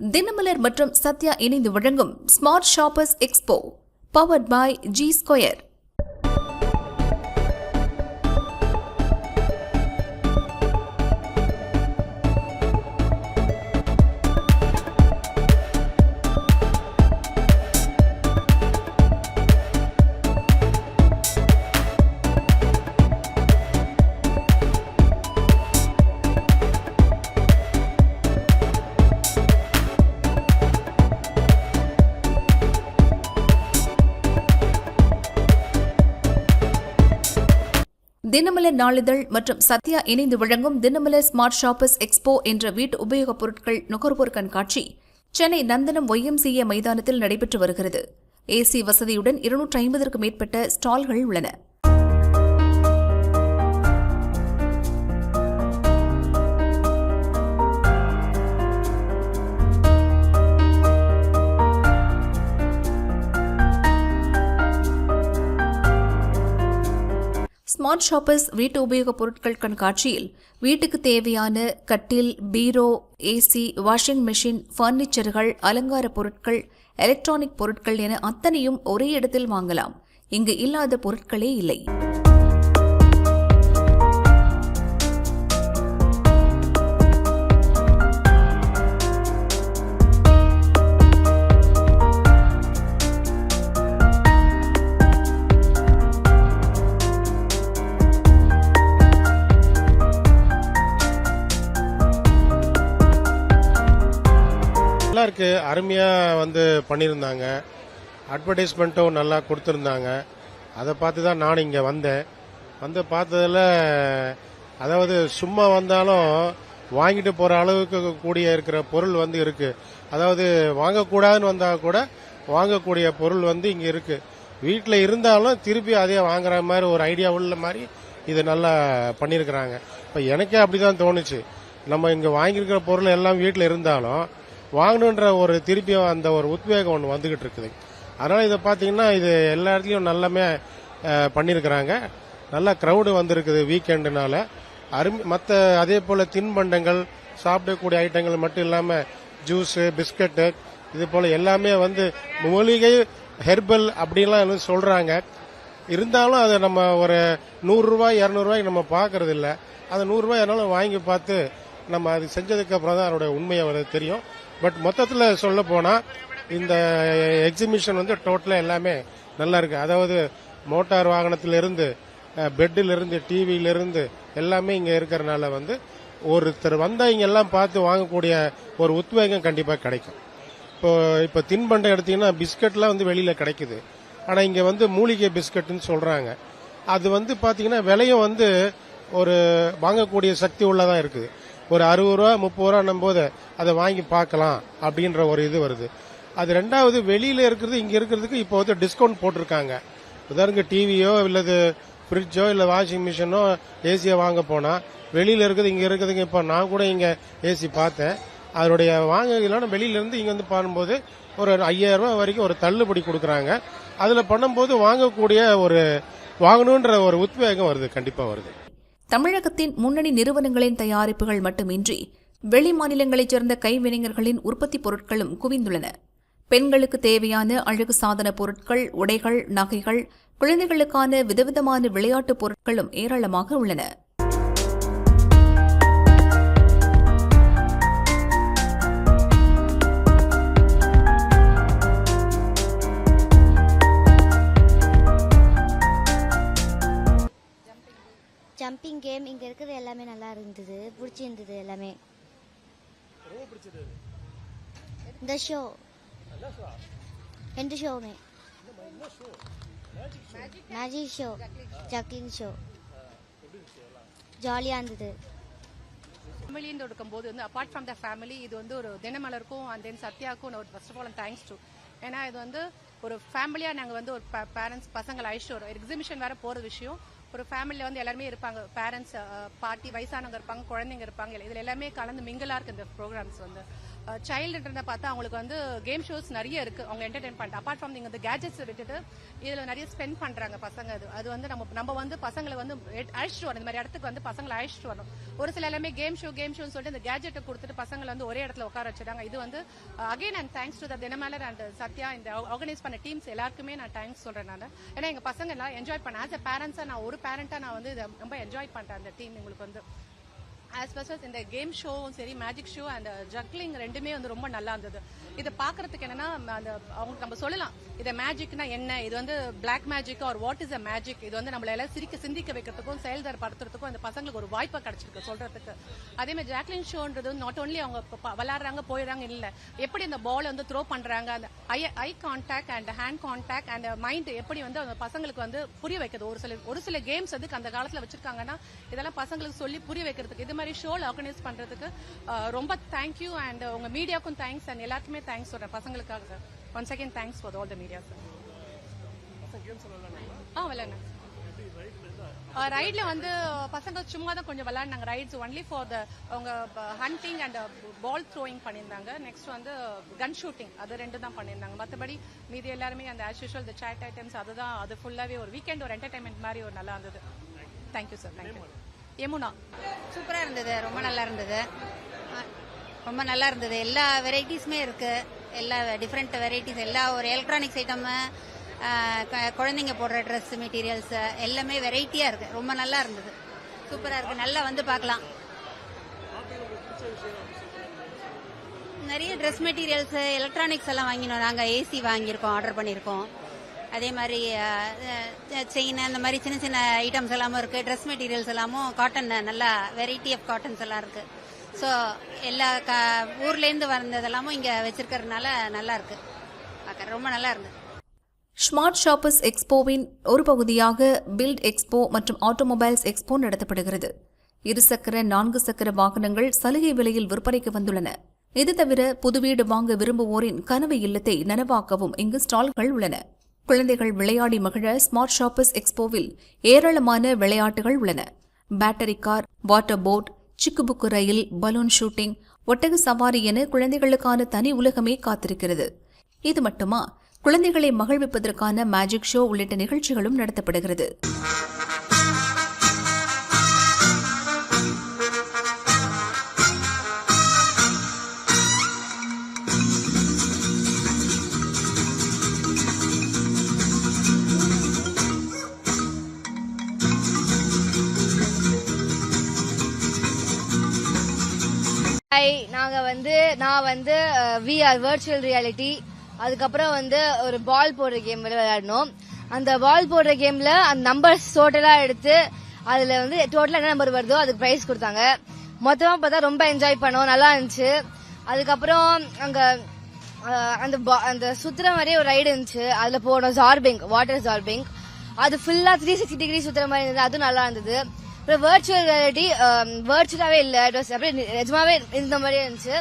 தினமலர் மற்றும் சத்யா இணைந்து வழங்கும் smart shoppers expo powered by G square Dinamalar நாளிதழ் மற்றும் சத்யா இணைந்து வழங்கும் தினமலர் ஸ்மார்ட் ஷாப்பர்ஸ் எக்ஸ்போ என்ற வீட்டு உபயோகப் பொருட்கள் நுகர்வோர் கண்காட்சி. சென்னை நந்தனம் ஒய்எம்சிஏ மைதானத்தில் நடைபெற்று வருகிறது. ஏசி வசதியுடன் இருநூற்றி ஐம்பதற்கும் மேற்பட்ட ஸ்டால்கள் உள்ளன. ஸ்மார்ட் ஷாப்பர்ஸ் வீட்டு உபயோகப் பொருட்கள் கண்காட்சியில் வீட்டுக்கு தேவையான கட்டில் பீரோ ஏசி வாஷிங் மெஷின் ஃபர்னிச்சர்கள் அலங்கார பொருட்கள் எலக்ட்ரானிக் பொருட்கள் என அத்தனையும் ஒரே இடத்தில் வாங்கலாம். இங்கு இல்லாத பொருட்களே இல்லை. பண்ணியிருந்தாங்க. அட்வர்டைஸ்மெண்ட்டும் நல்லா கொடுத்துருந்தாங்க. அதை பார்த்து தான் நான் இங்கே வந்தேன். வந்து பார்த்ததுல அதாவது சும்மா வந்தாலும் வாங்கிட்டு போகிற அளவுக்கு கூடிய இருக்கிற பொருள் வந்து இருக்குது அதாவது வாங்கக்கூடாதுன்னு வந்தால் கூட வாங்கக்கூடிய பொருள் வந்து இங்கே இருக்குது வீட்டில் இருந்தாலும் திருப்பி அதே வாங்குற மாதிரி ஒரு ஐடியா உள்ள மாதிரி இது நல்லா பண்ணியிருக்கிறாங்க. இப்போ எனக்கே அப்படி தான் தோணுச்சு. நம்ம இங்கே வாங்கியிருக்கிற பொருள் எல்லாம் வீட்டில் இருந்தாலும் வாங்கணுன்ற ஒரு திருப்பியும் அந்த ஒரு உத்வேகம் ஒன்று வந்துகிட்டு இருக்குது. அதனால் இதை பார்த்தீங்கன்னா இது எல்லா இடத்துலையும் நல்லாமே பண்ணியிருக்கிறாங்க நல்லா க்ரௌடு வந்திருக்குது வீக்கெண்டுனால அருமை மற்ற அதே போல் தின்பண்டங்கள் சாப்பிடக்கூடிய ஐட்டங்கள் மட்டும் இல்லாமல் ஜூஸு பிஸ்கட்டு இது போல் எல்லாமே வந்து மூலிகை ஹெர்பல் அப்படின்லாம் சொல்கிறாங்க இருந்தாலும் அதை நம்ம ஒரு நூறுரூவா இரநூறுவாய்க்கு நம்ம பார்க்கறது இல்லை. அந்த நூறுரூவா என்னாலும் வாங்கி பார்த்து நம்ம அது செஞ்சதுக்கு அப்புறம் தான் அதோட உண்மையை தெரியும். பட் மொத்தத்தில் சொல்ல போனால் இந்த எக்ஸிபிஷன் வந்து டோட்டலாக எல்லாமே நல்லா இருக்கு. அதாவது மோட்டார் வாகனத்திலிருந்து பெட்டிலிருந்து டிவியிலிருந்து எல்லாமே இங்கே இருக்கிறனால வந்து ஒருத்தர் வந்தால் இங்கே எல்லாம் பார்த்து வாங்கக்கூடிய ஒரு உத்வேகம் கண்டிப்பாக கிடைக்கும். இப்போ இப்போ தின்பண்டம் எடுத்தீங்கன்னா பிஸ்கட்லாம் வந்து வெளியில் கிடைக்குது. ஆனால் இங்கே வந்து மூலிகை பிஸ்கட்னு சொல்கிறாங்க அது வந்து பார்த்தீங்கன்னா விலையும் வந்து ஒரு வாங்கக்கூடிய சக்தி உள்ளதாக இருக்குது. ஒரு அறுபது ரூபா முப்பது ரூபா போது அதை வாங்கி பார்க்கலாம் அப்படின்ற ஒரு இது வருது. அது ரெண்டாவது வெளியில் இருக்கிறது இங்கே இருக்கிறதுக்கு இப்போ வந்து டிஸ்கவுண்ட் போட்டிருக்காங்க. உதாரணத்துக்கு டிவியோ இல்லது ஃப்ரிட்ஜோ இல்லை வாஷிங் மிஷினோ ஏசியை வாங்க போனால் வெளியில் இருக்குது இங்கே இருக்குதுங்க. இப்போ நான் கூட இங்கே ஏசி பார்த்தேன். அதனுடைய வாங்கலாம் இல்லைன்னா இங்கே வந்து பாரும்போது ஒரு ஐயாயிரம் ரூபாய் வரைக்கும் ஒரு தள்ளுபடி கொடுக்குறாங்க. அதில் பண்ணும்போது வாங்கக்கூடிய ஒரு வாங்கணுன்ற ஒரு உத்வேகம் வருது கண்டிப்பாக வருது. தமிழகத்தின் முன்னணி நிறுவனங்களின் தயாரிப்புகள் மட்டுமின்றி வெளி மாநிலங்களைச் சேர்ந்த கைவினைஞர்களின் உற்பத்தி பொருட்களும் குவிந்துள்ளன. பெண்களுக்கு தேவையான அழகு சாதன பொருட்கள் உடைகள் நகைகள் குழந்தைகளுக்கான விதவிதமான விளையாட்டுப் பொருட்களும் ஏராளமாக உள்ளன. ஜம்பிங் கேம் இங்கே இருக்கிறது எல்லாமே நல்லா இருந்தது பிடிச்சிருந்தது எல்லாமே. இந்த ஷோ ரெண்டு ஷோவுமே மேஜிக் ஷோ ஜக்லிங் ஷோ ஜாலியாக இருந்தது. ஃபேமிலின்னு இருக்கும்போது வந்து அப்பார்ட் ஃப்ரம் த ஃபேமிலி இது வந்து ஒரு தினமலருக்கும் அண்ட் தென் சத்யாவுக்கும் ஒரு first of all thanks to ஏன்னா இது வந்து ஒரு ஃபேமிலியாக நாங்கள் வந்து ஒரு பேரண்ட்ஸ் பசங்களை அழைச்சிட்டு வரோம். எக்ஸிபிஷன் வேற போகிற விஷயம். ஒரு ஃபேமிலியில் வந்து எல்லாருமே இருப்பாங்க. பேரண்ட்ஸ் பாட்டி வயசானவங்க இருப்பாங்க குழந்தைங்க இருப்பாங்க. இதில் எல்லாமே கலந்து மிங்கலாக இருக்குது இந்த ப்ரோக்ராம்ஸ் வந்து. சைல்டுன்றத பார்த்தா அவங்களுக்கு வந்து கேம் ஷோஸ் நிறைய இருக்கு. அவங்க என்டர்டைன் பண்ணிட்டு அப்பார்ட் ஃப்ரம் நீங்க இந்த கேஜெட்ஸ் விட்டுட்டு இதில் நிறைய ஸ்பெண்ட் பண்றாங்க பசங்க. அது அது வந்து நம்ம நம்ம வந்து பசங்களை வந்து அழைச்சிட்டு வரணும். இந்த மாதிரி இடத்துக்கு வந்து பசங்களை அழைச்சிட்டு வரணும். ஒரு சில எல்லாமே கேம் ஷோ கேம் ஷோன்னு சொல்லிட்டு இந்த கேஜெட்டை கொடுத்துட்டு பசங்களை வந்து ஒரே இடத்துல உட்கார வச்சிருக்காங்க இது வந்து again and thanks to the Dinamalar and Sathya இந்த ஆர்கனைஸ் பண்ண டீம்ஸ் எல்லாருக்குமே நான் தேங்க்ஸ் சொல்கிறேன் நான். ஏன்னா எங்கள் பசங்க எல்லாம் என்ஜாய் பண்ண ஆஸ் அ பேரண்ட்ஸாக நான் ஒரு பேரண்டா நான் வந்து இதை ரொம்ப என்ஜாய் பண்ணிட்டேன் அந்த டீம் உங்களுக்கு வந்து. ஆஸ் வெல் அஸ் இந்த கேம் ஷோவும் சரி மேஜிக் ஷோ அண்ட் ஜக்லிங் ரெண்டுமே வந்து ரொம்ப நல்லா இருந்தது. இதை பார்க்கறதுக்கு என்னன்னா அந்த அவங்க நம்ம சொல்லலாம். இதை மேஜிக்னா என்ன? இது வந்து black magic or what is a magic இது வந்து நம்மள எல்லாம் சிரிக்க சிந்திக்க வைக்கிறதுக்கும் செயல்தரப்படுத்துறதுக்கும் அந்த பசங்களுக்கு ஒரு வாய்ப்பை கிடைச்சிருக்கு சொல்றதுக்கு. அதே மாதிரி ஜாக்லின் ஷோன்றது நாட் ஓன்லி அவங்க விளாடுறாங்க ப- போயிடுறாங்க இல்ல. எப்படி அந்த பால் வந்து த்ரோ பண்றாங்க அந்த eye eye contact and hand contact and mind எப்படி வந்து அந்த பசங்களுக்கு வந்து புரிய வைக்கிறது? ஒரு சில ஒரு சில கேம்ஸ் வந்து அந்த காலத்துல வச்சிருக்காங்கன்னா இதெல்லாம் பசங்களுக்கு சொல்லி புரிய வைக்கிறதுக்கு. இது மாதிரி ஷோல ஆர்கனைஸ் பண்றதுக்கு ரொம்ப தேங்க்யூ அண்ட் உங்க மீடியாக்கும் தேங்க்ஸ் அண்ட் எல்லாருக்குமே தேங்க்ஸ் சொல்றேன். பசங்களுக்காக sir one second thanks for all the media sir ஆ விளையாடுங்க. ரைட்ல வந்து பசங்க சும்மா தான் கொஞ்சம் விளையாடினாங்க. ரைட்ஸ் ஒன்லி ஃபார் த அவங்க ஹண்டிங் அண்ட் பால் த்ரோயிங் பண்ணியிருந்தாங்க. நெக்ஸ்ட் வந்து கன் ஷூட்டிங் அது ரெண்டு தான் பண்ணியிருந்தாங்க. மற்றபடி மீதி எல்லாருமே அந்த as usual the chaat items அதுதான். அது ஃபுல்லாகவே ஒரு வீக்கெண்ட் ஒரு என்டர்டைன்மெண்ட் மாதிரி ஒரு நல்லா இருந்தது. தேங்க்யூ சார் தேங்க்யூ யமுனா சூப்பராக இருந்தது ரொம்ப நல்லா இருந்தது. ஆ, ரொம்ப நல்லா இருந்தது. எல்லா வெரைட்டிஸுமே இருக்கு. எல்லா டிஃப்ரெண்ட் வெரைட்டிஸ் எல்லா ஒரு எலக்ட்ரானிக்ஸ் ஐட்டமு குழந்தைங்க போடுற ட்ரெஸ் மெட்டீரியல்ஸ் எல்லாமே வெரைட்டியாக இருக்கு. ரொம்ப நல்லா இருந்தது. சூப்பராக இருக்கு. நல்லா வந்து பார்க்கலாம். நிறைய ட்ரெஸ் மெட்டீரியல்ஸ் எலக்ட்ரானிக்ஸ் எல்லாம் வாங்கினோம். நாங்கள் ஏசி வாங்கியிருக்கோம் ஆர்டர் பண்ணியிருக்கோம். அதே மாதிரி செயின் அந்த மாதிரி சின்ன சின்ன ஐட்டம்ஸ் எல்லாமும் இருக்குது ட்ரெஸ் மெட்டீரியல்ஸ் எல்லாமும் காட்டன் நல்லா வெரைட்டி ஆஃப் காட்டன்ஸ் எல்லாம் இருக்கு. ஸோ எல்லா க ஊர்லேருந்து வந்ததெல்லாமும் இங்கே வச்சிருக்கிறதுனால நல்லா இருக்கு. பார்க்க ரொம்ப நல்லா இருந்தது. ஸ்மார்ட் ஷாப்பர்ஸ் எக்ஸ்போவின் ஒரு பகுதியாக பில்ட் எக்ஸ்போ மற்றும் ஆட்டோமொபைல்ஸ் எக்ஸ்போ நடத்தப்படுகிறது. இருசக்கர நான்கு சக்கர வாகனங்கள் சலுகை விலையில் விற்பனைக்கு வந்துள்ளன. இது தவிர புது வீடு வாங்க விரும்புவோரின் கனவு இல்லத்தை நனவாக்கவும் இங்கு ஸ்டால்கள் உள்ளன. குழந்தைகள் விளையாடி மகிழ ஸ்மார்ட் ஷாப்பர்ஸ் எக்ஸ்போவில் ஏராளமான விளையாட்டுகள் உள்ளன. பேட்டரி கார் வாட்டர் போட் சிக்குபுக்கு ரயில் பலூன் ஷூட்டிங் ஒட்டக சவாரி என குழந்தைகளுக்கான தனி உலகமே காத்திருக்கிறது. இது மட்டுமா? குழந்தைகளை மகிழ்விப்பதற்கான மேஜிக் ஷோ உள்ளிட்ட நிகழ்ச்சிகளும் நடத்தப்படுகிறது. நாங்கள் வந்து நான் வந்து விஆர் வர்ச்சுவல் ரியாலிட்டி அதுக்கப்புறம் வந்து ஒரு பால் போடுற கேம் விளையாடணும். அந்த பால் போடுற கேம்ல அந்த நம்பர்ஸ் டோட்டலாக எடுத்து அதில் வந்து டோட்டலாக என்ன நம்பர் வருதோ அதுக்கு ப்ரைஸ் கொடுத்தாங்க. மொத்தமாக பார்த்தா ரொம்ப என்ஜாய் பண்ணோம். நல்லா இருந்துச்சு. அதுக்கப்புறம் அங்கே அந்த அந்த சுத்துற மாதிரியே ஒரு ரைடு இருந்துச்சு. அதில் போனோம். ஜார்பிங் வாட்டர் ஜார்பிங் அது ஃபுல்லாக த்ரீ சிக்ஸ்டி டிகிரி சுத்துற மாதிரி இருந்தது. அதுவும் நல்லா இருந்தது. அப்புறம் வர்ச்சுவல் ரியாலிட்டி வர்ச்சுவலாவே இல்ல இட் வாஸ் அப்படியே நிஜமாவே இருந்த மாதிரியே இருந்துச்சு.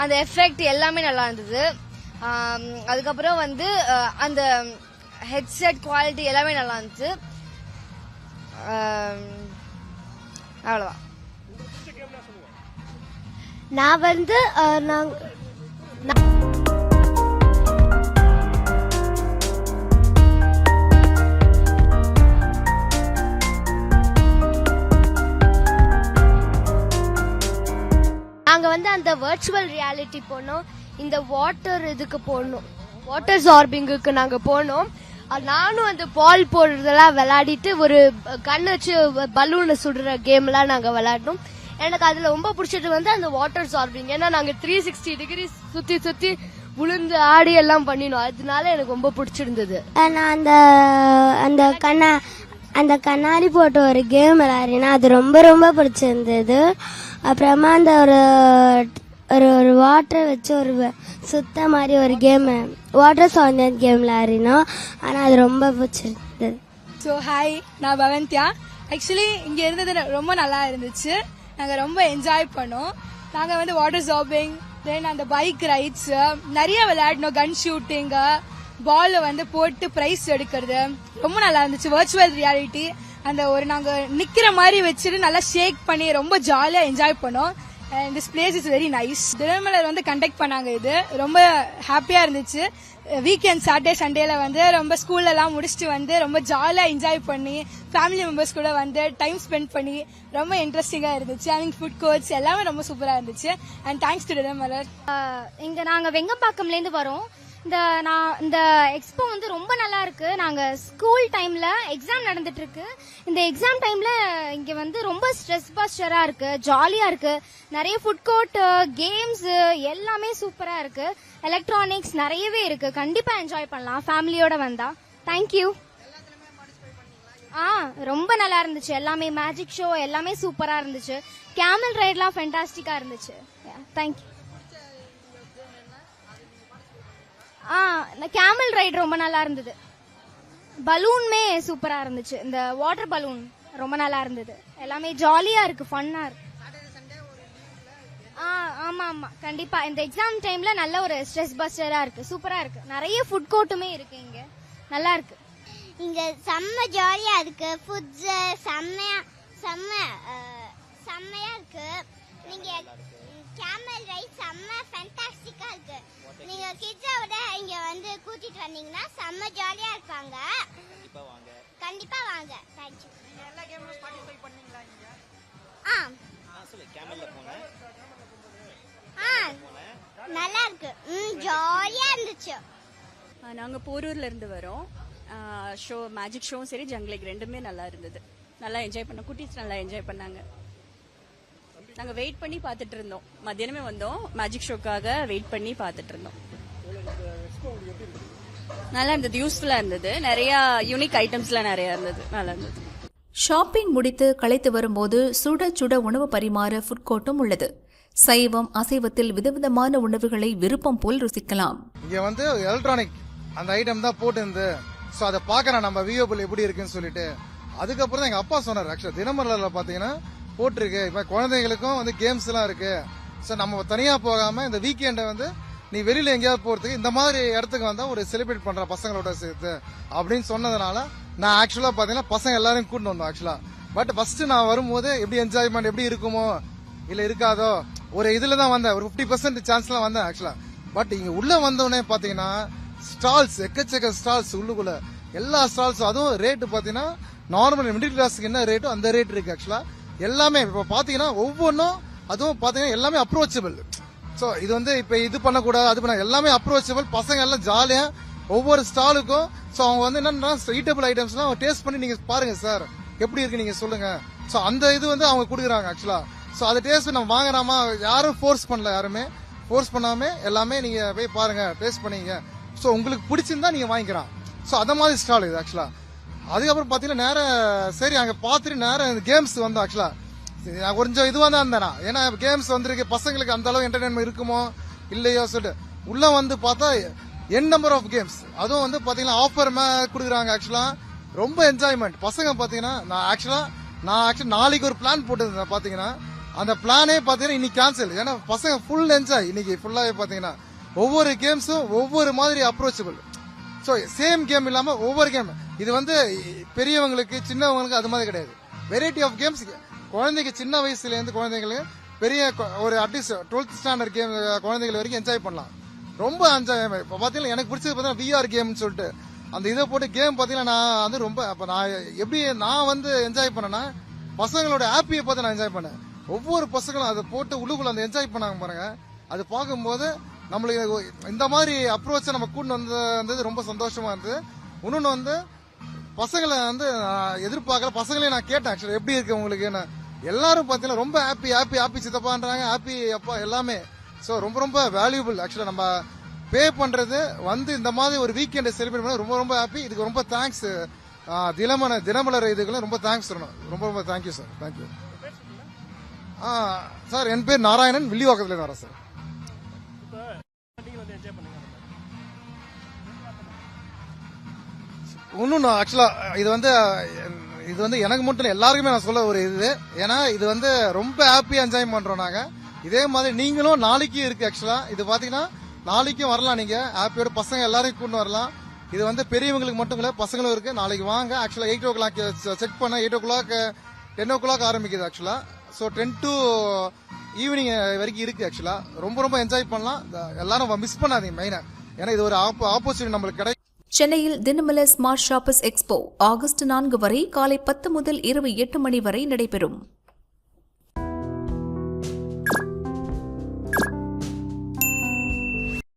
அந்த எஃபெக்ட் எல்லாமே நல்லா இருந்தது. Um, அதுக்கப்புறம் வந்து uh, அந்த ஹெட்செட் குவாலிட்டி எல்லாமே நல்லா இருந்துச்சு. Um, அவ்வளோதான் நான் வந்து uh, நான் வந்து அந்த வர்ச்சுவல் ரியாலிட்டி போனோம். இந்த வாட்டர் இதுக்கு போனோம். வாட்டர் சார்பிங்குக்கு நாங்க போனோம். நானும் அந்த பால் போடுறதெல்லாம் விளையாடிட்டு ஒரு கண்ணு வச்சு பலூனை சுடுற கேம்லாம் நாங்க விளையாடணும் எனக்கு அதுல ரொம்ப பிடிச்சது வந்து அந்த வாட்டர் சார்பிங் ஏன்னா நாங்க த்ரீ சிக்ஸ்டி டிகிரி சுத்தி சுத்தி உளுந்து ஆடி எல்லாம் பண்ணினோம். அதனால எனக்கு ரொம்ப பிடிச்சிருந்தது. நான் அந்த அந்த கண்ணா அந்த கண்ணாடி போட்டு ஒரு கேம் விளையாடினா அது ரொம்ப ரொம்ப பிடிச்சிருந்தது. அப்புறமா அந்த ஒரு ஒரு ஒரு வாட்டர் வச்சு ஒரு சுத்த மாதிரி ஒரு கேமு வாட்டர் சாந்தன் கேம் விளையாடினோம் ஆனால் அது ரொம்ப பிடிச்சிருந்தது. ஸோ ஹாய் நான் பவந்தியா ஆக்சுவலி இங்கே இருந்தது ரொம்ப நல்லா இருந்துச்சு. நாங்கள் ரொம்ப என்ஜாய் பண்ணோம். நாங்கள் வந்து வாட்டர் ஜாபிங் தென் அந்த பைக் ரைட்ஸ் நிறைய விளையாடினோம். கன் ஷூட்டிங்கு பால் வந்து போட்டு ப்ரைஸ் எடுக்கிறது. ரொம்ப நல்லா இருந்துச்சு. வர்ச்சுவல் ரியாலிட்டி அந்த ஒரு நாங்கள் நிற்கிற மாதிரி வச்சுட்டு நல்லா ஷேக் பண்ணி ரொம்ப ஜாலியாக என்ஜாய் பண்ணோம். And this place is very nice Dinamalar வந்து கண்டக்ட் பண்ணாங்க இது. ரொம்ப ஹாப்பியா இருந்துச்சு. வீக்கெண்ட் சாட்டர்டே சண்டேல வந்து ரொம்ப ஸ்கூல்ல எல்லாம் முடிச்சுட்டு வந்து ரொம்ப ஜாலியா என்ஜாய் பண்ணி ஃபேமிலி மெம்பர்ஸ் கூட வந்து டைம் ஸ்பெண்ட் பண்ணி ரொம்ப இன்ட்ரெஸ்டிங்கா இருந்துச்சு. ஐ மீன் ஃபுட் கோர்ட்ஸ் எல்லாமே ரொம்ப சூப்பரா இருந்துச்சு. அண்ட் தேங்க்ஸ் டு திருமலர் இங்க நாங்க வெங்கம்பாக்கம்ல இருந்து வரோம். இந்த நான் இந்த எக்ஸ்போ வந்து ரொம்ப நல்லா இருக்கு. நாங்க ஸ்கூல் டைம்ல எக்ஸாம் நடந்துட்டு இருக்கு. இந்த எக்ஸாம் டைம்ல இங்க வந்து ரொம்ப ஸ்ட்ரெஸ் பஸ்டரா இருக்கு. ஜாலியா இருக்கு. நிறைய ஃபுட் கோர்ட் கேம்ஸ் எல்லாமே சூப்பரா இருக்கு. எலக்ட்ரானிக்ஸ் நிறையவே இருக்கு. கண்டிப்பா என்ஜாய் பண்ணலாம். ஃபேமிலியோட வந்தா. தேங்க்யூ ஆ ரொம்ப நல்லா இருந்துச்சு. எல்லாமே மேஜிக் ஷோ எல்லாமே சூப்பரா இருந்துச்சு. கேமல் ரைட்லாம் ஃபென்டாஸ்டிக்கா இருந்துச்சு. தேங்க்யூ ஆ இந்த கேமல் ரைடு ரொம்ப நல்லா இருந்தது. பலூன்மே சூப்பரா இருந்துச்சு. இந்த வாட்டர் பலூன் ரொம்ப நல்லா இருந்தது. எல்லாமே ஜாலியா இருக்கு ஃபன்னா இருக்கு. ஆ ஆமா ஆமா. கண்டிப்பா. இந்த எக்ஸாம் டைம்ல நல்ல ஒரு ஸ்ட்ரெஸ் பஸ்டரா இருக்கு சூப்பரா இருக்கு. நிறைய ஃபுட் கோர்ட்டுமே இருக்கு இங்க. நல்லா இருக்கு. இங்க செம்ம ஜாலியா இருக்கு. ஃபுட்ஸ் செம்மையா செம்ம செம்மையாக செம்மையா இருக்கு. நீங்க கேமல் ரைட் செம்ம ஃபேண்டாஸ்டிக்கா இருக்கு. நீங்க கிட்ஸோட இங்க வந்து கூட்டிட்டு வந்தீங்கன்னா செம்ம ஜாலியா இருப்பாங்க. கண்டிப்பா வாங்க. தேங்க்யூ எல்லா கேமும் பார்ட்டிசிபேட் பண்ணீங்களா ஆ. ஆ நல்லா இருக்கு. ம் ஜாலியா இருந்துச்சு. நாங்கள் போரூர்ல இருந்து வரோம். ஷோ மேஜிக் ஷோவும் சரி ஜங்லிக் ரெண்டுமே நல்லா இருந்தது. நல்லா என்ஜாய் பண்ணோம். குட்டீஸ் நல்லா என்ஜாய் பண்ணாங்க. நாங்கள் வெயிட் பண்ணி பார்த்துட்டு இருந்தோம். மத்தியானமே வந்தோம். மேஜிக் ஷோக்காக வெயிட் பண்ணி பார்த்துட்டு இருந்தோம். நல்லா இருந்தது. யூஸ்ஃபுல்லாக இருந்தது. நிறைய யூனிக் ஐட்டம்ஸ்லாம் நிறைய இருந்தது. நல்லா இருந்தது. ஷாப்பிங் முடித்து களைத்து வரும்போது சுட சுட உணவு பரிமாற ஃபுட் கோர்ட்டும் உள்ளது. சைவம் அசைவத்தில் விதவிதமான உணவுகளை விருப்பம் போல் ருசிக்கலாம். இங்க வந்து எலக்ட்ரானிக் அந்த ஐட்டம் தான் போட்டு ஸோ அதை பார்க்கறேன். நம்ம விஓபிள் எப்படி இருக்குன்னு சொல்லிட்டு. அதுக்கப்புறம் தான் எங்க அப்பா சொன்னார். ஆக்சுவலா தினமலர்ல பாத்தீங்கன்னா போட்டிருக்கு. இப்போ குழந்தைங்களுக்கும் வந்து கேம்ஸ் எல்லாம் இருக்கு. ஸோ நம்ம தனியாக போகாம இந்த வீக்கெண்டை வந்து நீ வெளியில எங்கேயாவது போறதுக்கு இந்த மாதிரி இடத்துக்கு வந்தா ஒரு செலிப்ரேட் பண்ற பசங்களோட சேர்த்து அப்படின்னு சொன்னதுனால நான் ஆக்சுவலா பாத்தீங்கன்னா பசங்க எல்லாரும் கூட்டின்னு வந்தோம் ஆக்சுவலா பட் ஃபர்ஸ்ட் நான் வரும்போது எப்படி என்ஜாய்மெண்ட் எப்படி இருக்குமோ இல்ல இருக்காதோ ஒரு இதுல தான் வந்தேன். ஒரு 50% பர்சன்ட் சான்ஸ்ல வந்தேன் ஆக்சுவலா பட் இங்க உள்ள வந்தோடனே பாத்தீங்கன்னா ஸ்டால்ஸ் எக்கச்சக்க ஸ்டால்ஸ் உள்ளுக்குள்ள. எல்லா ஸ்டால்ஸும் அதுவும் ரேட்டு பாத்தீங்கன்னா நார்மல் மிடில் கிளாஸுக்கு என்ன ரேட்டோ அந்த ரேட் இருக்கு ஆக்சுவலா எல்லாமே. இப்போ பார்த்தீங்கன்னா ஒவ்வொன்றும் அதுவும் பார்த்தீங்கன்னா எல்லாமே அப்ரோச்சபிள் ஸோ இது வந்து இப்போ இது பண்ணக்கூடாது அது பண்ண எல்லாமே அப்ரோச்சபிள் பசங்க எல்லாம் ஜாலியாக ஒவ்வொரு ஸ்டாலுக்கும் ஸோ அவங்க வந்து என்னன்னா ஈட்டபிள் ஐட்டம்ஸ்லாம் டேஸ்ட் பண்ணி நீங்கள் பாருங்கள் சார் எப்படி இருக்கு நீங்கள் சொல்லுங்கள் ஸோ அந்த இது வந்து அவங்க கொடுக்குறாங்க ஆக்சுவலாக ஸோ அதை டேஸ்ட் நம்ம வாங்கினாமா யாரும் ஃபோர்ஸ் பண்ணல யாருமே. ஃபோர்ஸ் பண்ணாமல் எல்லாமே நீங்கள் போய் பாருங்கள் டேஸ்ட் பண்ணிங்க. ஸோ உங்களுக்கு பிடிச்சிருந்தா நீங்கள் வாங்கிக்கலாம். ஸோ அந்த மாதிரி ஸ்டால் இது ஆக்சுவலாக அதுக்கப்புறம் பார்த்தீங்கன்னா நேரம் சரி அங்கே பார்த்துட்டு நேரம் கேம்ஸ் வந்து ஆக்சுவலாக நான் கொஞ்சம் இதுவாக தான் இருந்தேன். ஏன்னா கேம்ஸ் வந்திருக்கு பசங்களுக்கு அந்த அளவு என்டர்டைன்மெண்ட் இருக்குமோ இல்லையோ சொல்லிட்டு. உள்ளே வந்து பார்த்தா என் நம்பர் ஆஃப் கேம்ஸ் அதுவும் வந்து பார்த்தீங்கன்னா ஆஃபர் கொடுக்குறாங்க ஆக்சுவலாக ரொம்ப என்ஜாய்மெண்ட் பசங்க பார்த்தீங்கன்னா நான் ஆக்சுவலாக நான் ஆக்சுவலாக நாளைக்கு ஒரு பிளான் போட்டிருந்தேன் பார்த்தீங்கன்னா அந்த பிளானே பார்த்தீங்கன்னா இன்னைக்கு கேன்சல் ஏன்னா பசங்க ஃபுல் என்ஜாய் இன்னைக்கு ஃபுல்லாகவே பார்த்தீங்கன்னா ஒவ்வொரு கேம்ஸும் ஒவ்வொரு மாதிரி அப்ரோச்சபிள் ஸோ சேம் கேம் இல்லாமல் ஒவ்வொரு கேம் இது வந்து பெரியவங்களுக்கு சின்னவங்களுக்கு அது மாதிரி கிடையாது. வெரைட்டி ஆஃப் கேம்ஸ் குழந்தைங்க சின்ன வயசுல இருந்து குழந்தைங்களுக்கு பெரிய ஒரு அட்லீஸ்ட் டுவெல்த் ஸ்டாண்டர்ட் கேம் குழந்தைகள் வரைக்கும் என்ஜாய் பண்ணலாம். ரொம்ப என்ஜாய் இப்போ பார்த்தீங்கன்னா எனக்கு பிடிச்சது பார்த்தீங்கன்னா விஆர் கேம்னு சொல்லிட்டு. அந்த இதை போட்டு கேம் பார்த்தீங்கன்னா நான் வந்து ரொம்ப அப்போ நான் எப்படி நான் வந்து என்ஜாய் பண்ணேன்னா பசங்களோட ஹாப்பியை பார்த்து நான் என்ஜாய் பண்ணேன். ஒவ்வொரு பசங்களும் அதை போட்டு உள்ளுக்குள்ள அந்த என்ஜாய் பண்ணாங்க பாருங்க. அது பார்க்கும்போது நம்மளுக்கு இந்த மாதிரி அப்ரோச்சை நம்ம கூட்டு வந்து வந்தது ரொம்ப சந்தோஷமா இருந்தது. இன்னொன்று வந்து பசங்களை வந்து நான் எதிர்பார்க்கல. பசங்களையும் நான் கேட்டேன் ஆக்சுவலி எப்படி இருக்கு உங்களுக்கு? எல்லாரும் பார்த்தீங்கன்னா ரொம்ப ஹாப்பி ஹாப்பி ஹாப்பி சித்தப்பான்றாங்க. ஹாப்பி அப்பா எல்லாமே. ஸோ ரொம்ப ரொம்ப வேல்யூபிள் ஆக்சுவலாக நம்ம பே பண்றது. வந்து இந்த மாதிரி ஒரு வீக்கெண்டை செலிப்ரேட் பண்ண ரொம்ப ரொம்ப ஹாப்பி இதுக்கு ரொம்ப தேங்க்ஸ் தினமல தினமலர் இதுக்கெல்லாம் ரொம்ப தேங்க்ஸ் சொல்லணும். ரொம்ப ரொம்ப thank you sir thank you sir என் பேர் நாராயணன். வில்லிவாக்கத்தில் வரேன் சார் இன்னும் ஆக்சுவலா இது வந்து இது வந்து எனக்கு மட்டும் இல்லை எல்லாருக்குமே நான் சொல்ல ஒரு இது. ஏன்னா இது வந்து ரொம்ப ஹாப்பியாக என்ஜாய் பண்றோம் நாங்க. இதே மாதிரி நீங்களும் நாளைக்கு இருக்கு ஆக்சுவலா இது பாத்தீங்கன்னா நாளைக்கும் வரலாம் நீங்க. ஹாப்பியோட பசங்க எல்லாரையும் கூட்டு வரலாம். இது வந்து பெரியவங்களுக்கு மட்டும் இல்லை பசங்களும் இருக்கு. நாளைக்கு வாங்க. Actually eight o'clock check பண்ண eight o'clock ten o'clock ஆரம்பிக்குது actually so ten to evening வரைக்கும் இருக்கு ஆக்சுவலா ரொம்ப ரொம்ப என்ஜாய் பண்ணலாம். இந்த எல்லாரும் மிஸ் பண்ணாதீங்க மெயினா ஏன்னா இது ஒரு ஆப்பர்ச்சுனிட்டி நம்மளுக்கு கிடைக்கும் சென்னையில் Dinamalar smart shoppers expo August நான்கு வரை காலை பத்து முதல் இரவு எட்டு மணி வரை நடைபெறும்.